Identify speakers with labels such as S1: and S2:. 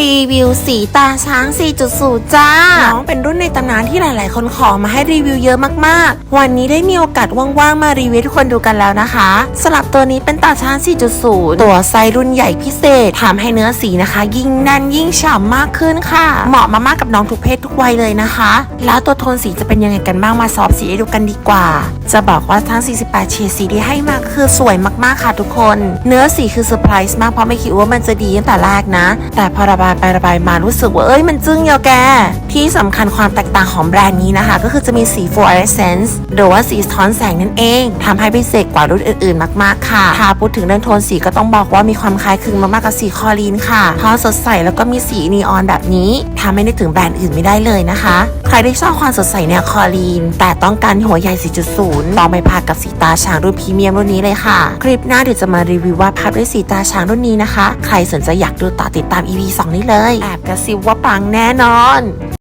S1: รีวิวสีตาช้าง 4.0 จ้า น้องเป็นรุ่นในตำนานที่หลาย ๆ คนขอมาให้รีวิวเยอะมาก ๆ วันนี้ได้มีโอกาสว่าง ๆ มารีวิวทุกคนดูกันแล้วนะคะสำหรับตัวนี้เป็นตาช้าง 4.0 ตัวไซรุ่นใหญ่พิเศษทำให้เนื้อสีนะคะ ยิ่งแน่นยิ่งฉ่ำมากขึ้นค่ะ เหมาะมามากกับน้องทุกเพศทุกวัยเลยนะคะ แล้วตัวโทนสีจะเป็นยังไงกันบ้างมาสอบสีให้ดูกันดีกว่า จะบอกว่าทั้ง 48 เฉดสีที่ให้มาคือสวยมาก ๆ ค่ะทุกคน เนื้อสีคือเซอร์ไพรส์มากเพราะไม่คิดว่ามันจะดีตั้งแต่แรกนะ แต่พอระบายไประบายมารู้สึกว่าเอ้ยมันจึ้งเยอะแกที่สำคัญความแตกต่างของแบรนด์นี้นะคะ ก็คือจะมีสี fluorescence หรือว่าสีสะท้อนแสงนั่นเองทำให้พิเศษกว่ารุ่นอื่นๆ มากๆค่ะถ้าพูดถึงเรื่องโทนสีก็ต้องบอกว่ามีความคล้ายคลึงมากๆกับสีคอรีนค่ะเพราะสดใสแล้วก็มีสีนีออนแบบนี้ทำให้นึกถึงแบรนด์อื่นไม่ได้เลยนะคะ ใครที่ชอบความสดใสแนวคอรีน แต่ต้องการหัวใหญ่ 4.0ลองไปพากับสีตาช้างรุ่นพรีเมียมรุ่นนี้เลยค่ะ คลิปหน้าเดี๋ยวจะมารีวิวว่าภาพด้วยสีตาช้างรุ่นนี้นะคะ ใครสนใจอยากดูต่อติดตาม EP 2 นี้เลย แอบกระซิบว่าปังแน่นอน